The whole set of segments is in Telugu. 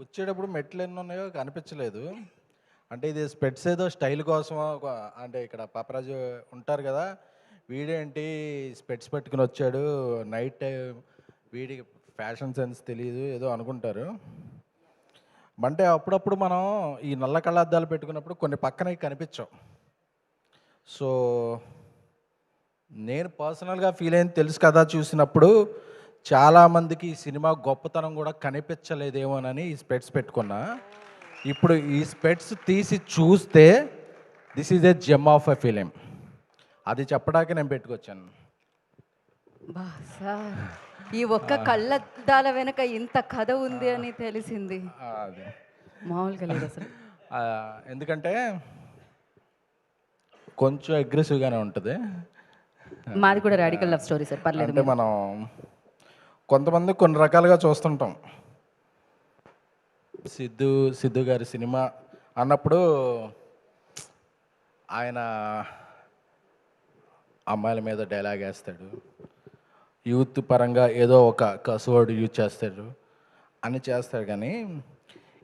వచ్చేటప్పుడు మెట్లు ఎన్ని ఉన్నాయో కనిపించలేదు. అంటే ఇది స్పెట్స్ ఏదో స్టైల్ కోసం అంటే ఇక్కడ పాపరాజు ఉంటారు కదా వీడేంటి స్పెట్స్ పెట్టుకుని వచ్చాడు నైట్ టైం వీడికి ఫ్యాషన్ సెన్స్ తెలియదు ఏదో అనుకుంటారు. అంటే అప్పుడప్పుడు మనం ఈ నల్ల కళ్ళద్దాలు పెట్టుకున్నప్పుడు కొన్ని పక్కన కనిపించవు. సో నేను పర్సనల్గా ఫీల్ అయింది తెలుసు కదా చూసినప్పుడు చాలామందికి ఈ సినిమా గొప్పతనం కూడా కనిపించలేదేమోనని ఈ స్పెట్స్ పెట్టుకున్నా. ఇప్పుడు ఈ స్పెట్స్ తీసి చూస్తే this is a gem of a film అది చెప్పడానికి నేను పెట్టుకొచ్చాను. బా సార్ ఈ ఒక్క కళ్ళద్దాల వెనక ఇంత కథ ఉంది అని తెలిసింది. అది. మామూలుగా లేదు అసలు. ఆ, ఎందుకంటే కొంచెం అగ్రెసివ్గానే ఉంటుంది. మాది కూడా రాడికల్ లవ్ స్టోరీ సార్. పర్లేదు అంటే మనం కొంతమంది కొన్ని రకాలుగా చూస్తుంటాం. సిద్ధు సిద్ధు గారి సినిమా అన్నప్పుడు ఆయన అమ్మాయిల మీద డైలాగ్ వేస్తాడు. యూత్ పరంగా ఏదో ఒక కసువర్డ్ యూజ్ చేస్తాడు. అని చేస్తాడు కానీ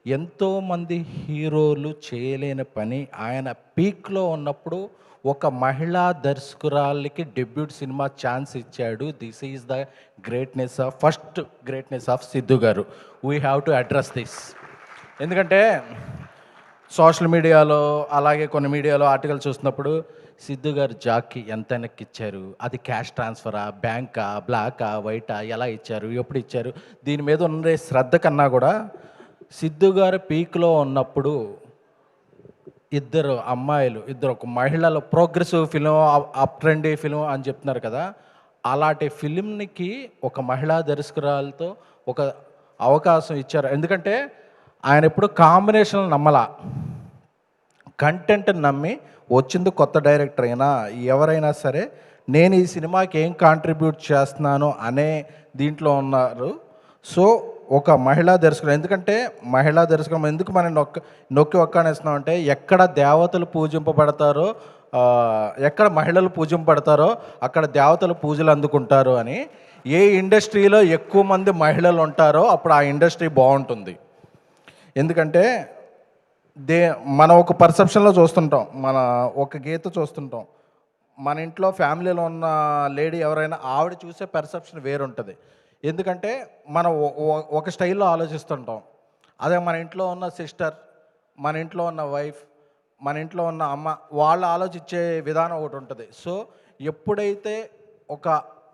ఎంతోమంది హీరోలు చేయలేని పని ఆయన పీక్లో ఉన్నప్పుడు ఒక మహిళా దర్శకురాలకి డెబ్యూట్ సినిమా ఛాన్స్ ఇచ్చాడు. This is the greatness of first greatness of Siddhu garu. We have to address this ఎందుకంటే సోషల్ మీడియాలో అలాగే కొన్ని మీడియాలో ఆర్టికల్ చూసినప్పుడు సిద్ధు గారు జాక్కి ఎంత వెనక్కి ఇచ్చారు? అది క్యాష్ ట్రాన్స్ఫరా బ్యాంకా బ్లాకా వైటా ఎలా ఇచ్చారు? ఎప్పుడు ఇచ్చారు? దీని మీద ఉండే శ్రద్ధ కన్నా కూడా సిద్ధు గారు పీక్లో ఉన్నప్పుడు ఇద్దరు అమ్మాయిలు ఇద్దరు ఒక మహిళలు progressive film up trendy film అని చెప్తున్నారు కదా అలాంటి ఫిలింకి ఒక మహిళా దర్శకురాలతో ఒక అవకాశం ఇచ్చారు. ఎందుకంటే ఆయన ఎప్పుడు కాంబినేషన్ నమ్మలా. కంటెంట్ నమ్మి వచ్చింది కొత్త డైరెక్టర్ అయినా ఎవరైనా సరే నేను ఈ సినిమాకి ఏం కాంట్రిబ్యూట్ చేస్తున్నాను అనే దీంట్లో ఉన్నారు. సో ఒక మహిళా దర్శకుడు. ఎందుకంటే మహిళా దర్శకం ఎందుకు మనం నొక్క నొక్కి ఒక్కనేస్తున్నాం అంటే ఎక్కడ దేవతలు పూజింపబడతారో ఎక్కడ మహిళలు పూజింపబడతారో అక్కడ దేవతలు పూజలు అందుకుంటారు అని ఏ ఇండస్ట్రీలో ఎక్కువ మంది మహిళలు ఉంటారో అప్పుడు ఆ ఇండస్ట్రీ బాగుంటుంది. ఎందుకంటే దే మనం ఒక పర్సెప్షన్లో చూస్తుంటాం. మన ఒక గీత చూస్తుంటాం. మన ఇంట్లో ఫ్యామిలీలో ఉన్న లేడీ ఎవరైనా ఆవిడ చూసే పర్సెప్షన్ వేరుంటుంది. ఎందుకంటే మనం ఒక స్టైల్లో ఆలోచిస్తుంటాం. అదే మన ఇంట్లో ఉన్న సిస్టర్ మన ఇంట్లో ఉన్న వైఫ్ మన ఇంట్లో ఉన్న అమ్మ వాళ్ళు ఆలోచించే విధానం ఒకటి ఉంటుంది. సో ఎప్పుడైతే ఒక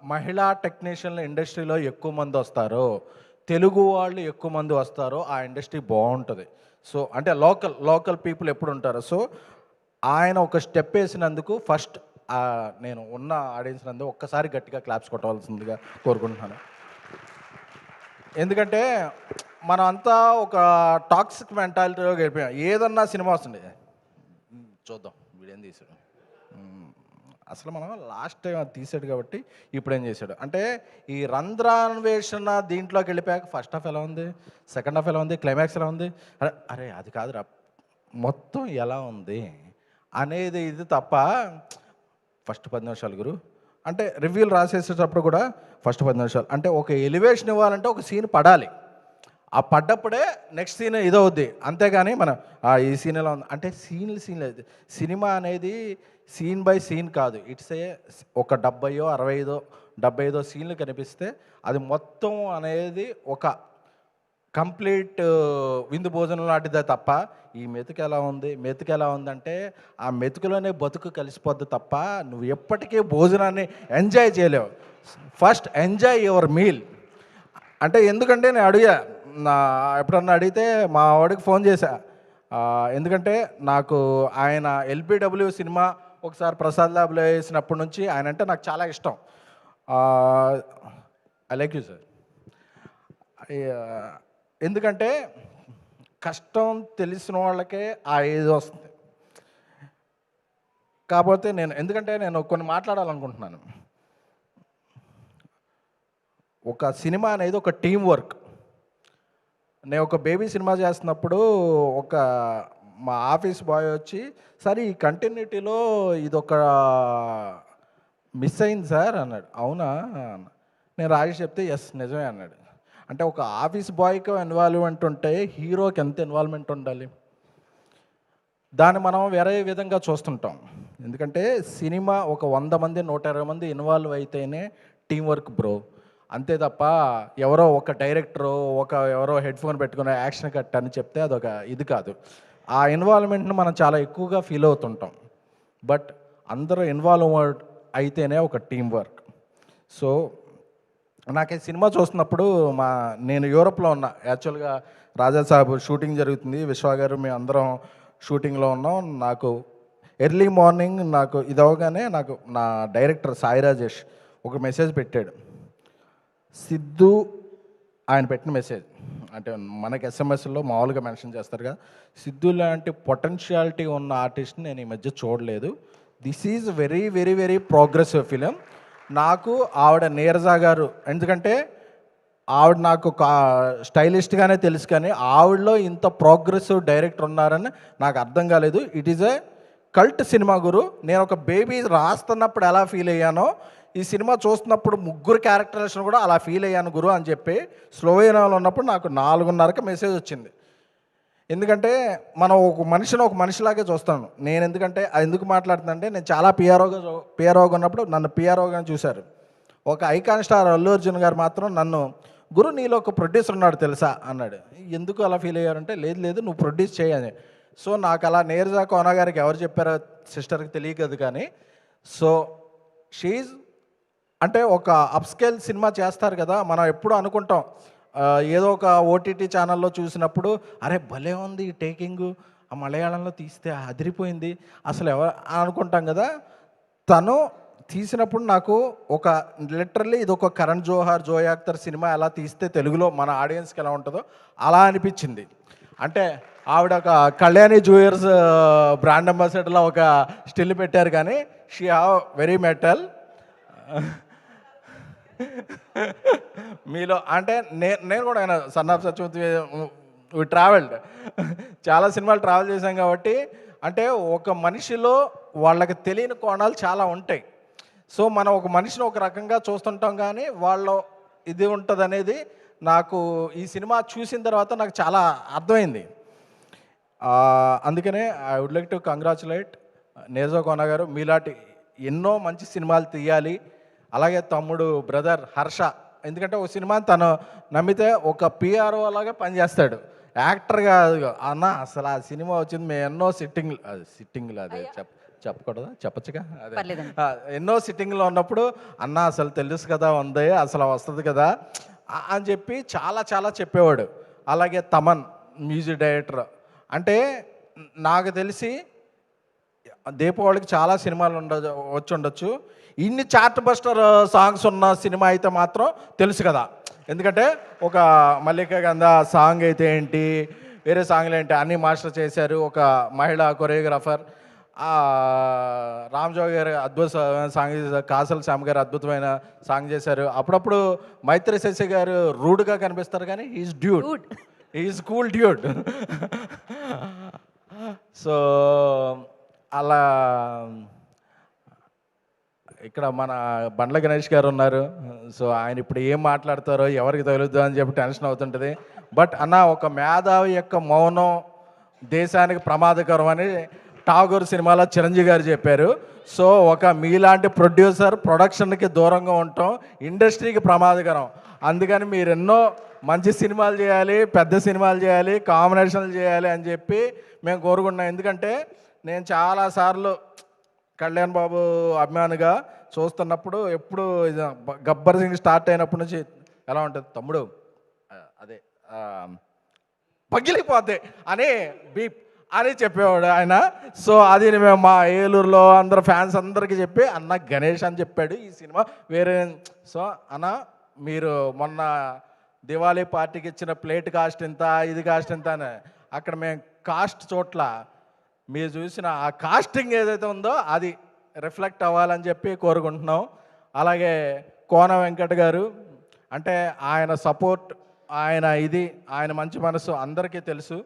మహిళా టెక్నీషియన్ల ఇండస్ట్రీలో ఎక్కువ మంది వస్తారో తెలుగు వాళ్ళు ఎక్కువ మంది వస్తారో ఆ ఇండస్ట్రీ బాగుంటుంది. సో అంటే లోకల్ లోకల్ పీపుల్ ఎప్పుడు ఉంటారో. సో ఆయన ఒక స్టెప్ వేసినందుకు ఫస్ట్ నేను ఉన్న ఆడియన్స్ నందు ఒక్కసారి గట్టిగా క్లాప్స్ కొట్టవలసిందిగా కోరుకుంటున్నాను. ఎందుకంటే మనం అంతా ఒక టాక్సిక్ మెంటాలిటీలో గడిపోయాం ఏదన్నా సినిమా వస్తుంది. "ఉమ్, చూద్దాం. వీడేం తీసాడు? అసలు మనం లాస్ట్ టైం అది తీసాడు కాబట్టి ఇప్పుడు ఏం చేశాడు? అంటే ఈ రంధ్రాన్వేషణ దీంట్లోకి వెళ్ళిపోయాక ఫస్ట్ హాఫ్ ఎలా ఉంది? సెకండ్ హాఫ్ ఎలా ఉంది? క్లైమాక్స్ ఎలా ఉంది? అరే అరే అది కాదురా. మొత్తం ఎలా ఉంది? అనేది ఇది తప్ప ఫస్ట్ పది నిమిషాలు గురు. అంటే రివ్యూలు రాసేసేటప్పుడు కూడా ఫస్ట్ పది నిమిషాలు. అంటే ఒక ఎలివేషన్ ఇవ్వాలంటే ఒక సీన్ పడాలి. ఆ పడ్డప్పుడే నెక్స్ట్ సీన్ ఇదవుద్ది అంతేగాని మనం ఈ సీన్ ఎలా ఉంది? అంటే సీన్లు సీన్ లేదు సినిమా అనేది సీన్ బై సీన్ కాదు. ఇట్స్ ఏ ఒక డెబ్బయో అరవై ఐదో డెబ్బై ఐదో సీన్లు కనిపిస్తే అది మొత్తం అనేది ఒక కంప్లీట్ విందు భోజనం లాంటిదే తప్ప ఈ మెతుకు ఎలా ఉంది? మెతుకు ఎలా ఉందంటే ఆ మెతుకులోనే బతుకు కలిసిపోద్ది తప్ప నువ్వు ఎప్పటికీ భోజనాన్ని ఎంజాయ్ చేయలేవు. First enjoy your meal. అంటే ఎందుకంటే నేను అడిగా నా ఎప్పుడన్నా అడిగితే మా వాడికి ఫోన్ చేశా. ఎందుకంటే నాకు ఆయన ఎల్బిడబ్ల్యూ సినిమా ఒకసారి ప్రసాద్ ల్యాబ్లో వేసినప్పటి నుంచి ఆయన అంటే నాకు చాలా ఇష్టం. I like you sir. ఎందుకంటే కష్టం తెలిసిన వాళ్ళకే ఆ ఏజ్ వస్తుంది. కాకపోతే నేను ఎందుకంటే నేను కొన్ని మాట్లాడాలనుకుంటున్నాను. ఒక సినిమా అనేది ఒక టీం వర్క్. నేను ఒక బేబీ సినిమా చేస్తున్నప్పుడు ఒక మా ఆఫీస్ బాయ్ వచ్చి సరే ఈ కంటిన్యూటీలో ఇదొక మిస్ అయింది సార్ అన్నాడు. అవునా నేను రాజేష్ చెప్తే ఎస్ నిజమే అన్నాడు. అంటే ఒక ఆఫీస్ బాయ్కి ఇన్వాల్వ్మెంట్ ఉంటే హీరోకి ఎంత ఇన్వాల్వ్మెంట్ ఉండాలి? దాన్ని మనం వేరే విధంగా చూస్తుంటాం. ఎందుకంటే సినిమా ఒక వంద మంది నూట ఇరవై మంది ఇన్వాల్వ్ అయితేనే టీం వర్క్ బ్రో. అంతే తప్ప ఎవరో ఒక డైరెక్టరు ఒక ఎవరో హెడ్ ఫోన్ పెట్టుకుని యాక్షన్ కట్ అని చెప్తే అదొక ఇది కాదు. ఆ ఇన్వాల్వ్మెంట్ని మనం చాలా ఎక్కువగా ఫీల్ అవుతుంటాం. బట్ అందరూ ఇన్వాల్వ్ అయితేనే ఒక టీం వర్క్. సో నాకు ఈ సినిమా చూస్తున్నప్పుడు మా నేను యూరోప్లో ఉన్నా. యాక్చువల్గా రాజా సాబ్ షూటింగ్ జరుగుతుంది. విశ్వ గారు మేము అందరం షూటింగ్లో ఉన్నాం. నాకు ఎర్లీ మార్నింగ్ నాకు ఇదవగానే నాకు నా డైరెక్టర్ సాయి రాజేష్ ఒక మెసేజ్ పెట్టాడు. సిద్ధు ఆయన పెట్టిన మెసేజ్. అంటే మనకి ఎస్ఎంఎస్లో మామూలుగా మెన్షన్ చేస్తారు కదా సిద్ధు లాంటి పొటెన్షియాలిటీ ఉన్న ఆర్టిస్ట్ని నేను ఈ మధ్య చూడలేదు. This is very very very progressive film. నాకు ఆవిడ నీరజా గారు. ఎందుకంటే ఆవిడ నాకు కా స్టైలిస్ట్గానే తెలుసు కానీ ఆవిడలో ఇంత ప్రోగ్రెసివ్ డైరెక్టర్ ఉన్నారని నాకు అర్థం కాలేదు. It is a cult cinema గురు. నేను ఒక బేబీ రాస్తున్నప్పుడు ఎలా ఫీల్ అయ్యానో ఈ సినిమా చూస్తున్నప్పుడు ముగ్గురు క్యారెక్టరేషన్ కూడా అలా ఫీల్ అయ్యాను గురు అని చెప్పి స్లోవేనియాలో ఉన్నప్పుడు నాకు నాలుగున్నరకి మెసేజ్ వచ్చింది. ఎందుకంటే మనం ఒక మనిషిని ఒక మనిషిలాగే చూస్తాను. నేను ఎందుకంటే అది ఎందుకు మాట్లాడుతుందంటే నేను చాలా పిఆర్ఓగా పిఆర్ఓగా ఉన్నప్పుడు నన్ను పిఆర్ఓగా చూశారు. ఒక ఐకాన్ స్టార్ అల్లు అర్జున్ గారు మాత్రం నన్ను గురు నీలో ఒక ప్రొడ్యూసర్ ఉన్నాడు తెలుసా? అన్నాడు. ఎందుకు అలా ఫీల్ అయ్యారంటే లేదు లేదు నువ్వు ప్రొడ్యూస్ చేయని సో నాకు అలా నేరుజా కోన గారికి ఎవరు చెప్పారో సిస్టర్కి తెలియదు కానీ సో షీజ్ అంటే ఒక అప్స్కేల్ సినిమా చేస్తారు కదా మనం ఎప్పుడు అనుకుంటాం. ఏదో ఒక ఓటీటీ ఛానల్లో చూసినప్పుడు అరే భలే ఉంది ఈ టేకింగ్. ఆ మలయాళంలో తీస్తే అదిరిపోయింది. అసలు ఎవరు అనుకుంటాం కదా తను తీసినప్పుడు నాకు ఒక లిటరల్లీ ఇది ఒక కరణ్ జోహార్ జోయాక్తర్ సినిమా ఎలా తీస్తే తెలుగులో మన ఆడియన్స్కి ఎలా ఉంటుందో అలా అనిపించింది. అంటే ఆవిడ ఒక కళ్యాణి జ్యూయర్స్ బ్రాండ్ అంబాసిడర్లో ఒక స్టిల్ పెట్టారు కానీ షీ హావ్ వెరీ మెటల్. మీలో అంటే నేను నేను కూడా ఆయన సన్నాఫ్ ఆఫ్ సత్యవతి ట్రావెల్డ్. చాలా సినిమాలు ట్రావెల్ చేశాం కాబట్టి అంటే ఒక మనిషిలో వాళ్ళకి తెలియని కోణాలు చాలా ఉంటాయి. సో మనం ఒక మనిషిని ఒక రకంగా చూస్తుంటాం కానీ వాళ్ళ ఇది ఉంటుంది అనేది నాకు ఈ సినిమా చూసిన తర్వాత నాకు చాలా అర్థమైంది. అందుకనే I would like to congratulate Neeraja Kona garu మీలాంటి ఎన్నో మంచి సినిమాలు తీయాలి. అలాగే తమ్ముడు బ్రదర్ హర్ష. ఎందుకంటే ఒక సినిమా తను నమ్మితే ఒక పిఆర్ఓ లాగా పనిచేస్తాడు. యాక్టర్గా అన్న అసలు ఆ సినిమా వచ్చింది మేము ఎన్నో సిట్టింగ్ సిట్టింగ్లు అదే చెప్ చెప్పకూడదా? చెప్పచ్చుగా? అదే. ఎన్నో సిట్టింగ్లో ఉన్నప్పుడు అన్న అసలు తెలుసు కదా ఉంది అసలు వస్తుంది కదా అని చెప్పి చాలా చాలా చెప్పేవాడు. అలాగే తమన్ మ్యూజిక్ డైరెక్టర్ అంటే నాకు తెలిసి దీపావళికి చాలా సినిమాలు ఉండ వచ్చి ఉండొచ్చు ఇన్ని చార్ట్ బస్టర్ సాంగ్స్ ఉన్న సినిమా అయితే మాత్రం తెలుసు కదా. ఎందుకంటే ఒక మల్లిక గంధ సాంగ్ అయితే ఏంటి వేరే సాంగ్లు ఏంటి అన్ని మాస్టర్ చేశారు. ఒక మహిళా కొరియోగ్రాఫర్ రామ్జోగి గారు అద్భుత సాంగ్ చేశారు కాసల్ శ్యామ్ గారు అద్భుతమైన సాంగ్ చేశారు. అప్పుడప్పుడు మైత్రి శశి గారు రూడ్గా కనిపిస్తారు కానీ is dude. Is cool dude so అలా ఇక్కడ మన బండ్ల గణేష్ గారు ఉన్నారు. సో ఆయన ఇప్పుడు ఏం మాట్లాడతారో ఎవరికి తగులుద్దో అని చెప్పి టెన్షన్ అవుతుంటుంది. బట్ అన్న ఒక మేధావి యొక్క మౌనం దేశానికి ప్రమాదకరం అని ఠాగూర్ సినిమాలో చిరంజీవి గారు చెప్పారు. సో ఒక మీలాంటి ప్రొడ్యూసర్ ప్రొడక్షన్కి దూరంగా ఉండటం ఇండస్ట్రీకి ప్రమాదకరం. అందుకని మీరు ఎన్నో మంచి సినిమాలు చేయాలి పెద్ద సినిమాలు చేయాలి కాంబినేషన్లు చేయాలి అని చెప్పి మేము కోరుకుంటున్నాం. ఎందుకంటే నేను చాలాసార్లు కళ్యాణ్ బాబు అభిమానిగా చూస్తున్నప్పుడు ఎప్పుడు ఇది గబ్బర్ సింగ్ స్టార్ట్ అయినప్పటి నుంచి ఎలా ఉంటుంది? తమ్ముడు అదే పగిలిపోద్ది అని బీప్ అని చెప్పేవాడు ఆయన. సో అది మేము మా ఏలూరులో అందరు ఫ్యాన్స్ అందరికీ చెప్పి అన్న గణేష్ అని చెప్పాడు ఈ సినిమా. వేరే సో అన్న మీరు మొన్న దివాళీ పార్టీకి ఇచ్చిన ప్లేట్ కాస్ట్ ఎంత ఇది కాస్ట్ ఎంత అని అక్కడ మేము కాస్ట్ చోట్ల మీరు చూసిన ఆ కాస్టింగ్ ఏదైతే ఉందో అది రిఫ్లెక్ట్ అవ్వాలని చెప్పి కోరుకుంటున్నాం. అలాగే కోన వెంకట్ గారు అంటే ఆయన సపోర్ట్ ఆయన ఇది ఆయన మంచి మనసు అందరికీ తెలుసు.